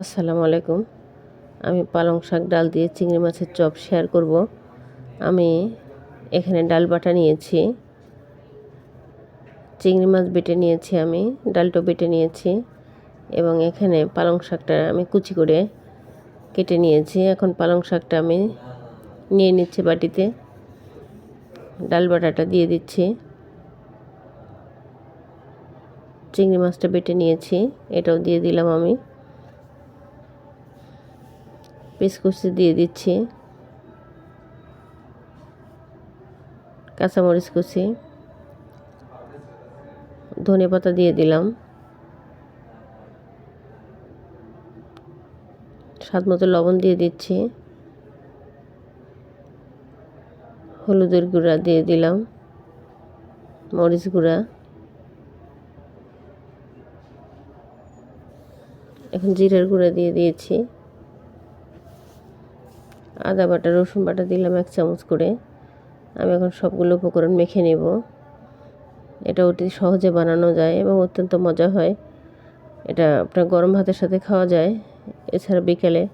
আসসালামু আলাইকুম। আমি পালং শাক, ডাল দিয়ে চিংড়ি মাছের চপ শেয়ার করব। আমি এখানে ডাল বাটা নিয়েছি। চিংড়ি মাছ বেটে নিয়েছি আমি, ডালটা বেটে নিয়েছি এবং এখানে পালং শাকটা আমি কুচি করে কেটে নিয়েছি। এখন পালং শাকটা আমি নিয়ে নিচ্ছি বাটিতে। ডাল বাটাটা দিয়ে দিচ্ছি। চিংড়ি মাছটা বেটে নিয়েছি, এটাও দিয়ে দিলাম আমি। কুচি দিয়ে দিচ্ছি, কাঁচামরিচ কুচি, ধনে পাতা দিয়ে দিলাম। স্বাদ মতো লবণ দিয়ে দিচ্ছি। হলুদের গুঁড়া দিয়ে দিলাম, মরিচ গুঁড়া। এখন জিরার গুঁড়া দিয়ে দিয়েছি। আদা বাটা, রসুন বাটা দিলাম এক চামচ করে। আমি এখন সবগুলো উপকরণ মেখে নেব। এটা অতি সহজে বানানো যায় এবং অত্যন্ত মজা হয়। এটা আপনার গরম ভাতের সাথে খাওয়া যায়। এছাড়া বিকেলে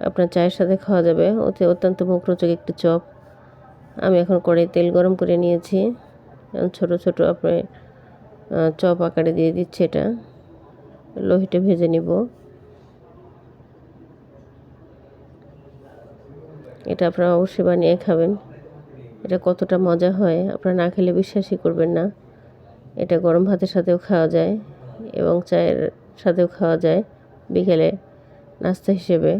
আপনার চায়ের সাথে খাওয়া যাবে। ওতে অত্যন্ত মুখরোচক একটি চপ। আমি এখন কড়াই তেল গরম করে নিয়েছি। ছোট ছোট আপনার চপ আকারে দিয়ে দিচ্ছি এটা। লোহিটে ভেজে নিব। এটা আপনারা অবশ্যই বানিয়ে খাবেন। এটা কতটা মজা হয়, আপনারা না খেলে বিশ্বাসই করবেন না। এটা গরম ভাতের সাথেও খাওয়া যায় এবং চায়ের সাথেও খাওয়া যায় বিকেলে নাস্তা হিসেবে।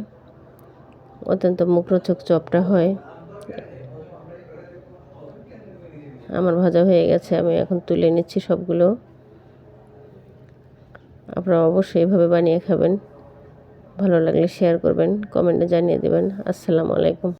অত্যন্ত মুখরোচক চপটা হয়। আমার ভাজা হয়ে গেছে, আমি এখন তুলে নিচ্ছি সবগুলো। আপনারা অবশ্যই এভাবে বানিয়ে খাবেন। ভালো লাগলে শেয়ার করবেন কমেন্টে জানিয়ে দেবেন। আসসালামু আলাইকুম।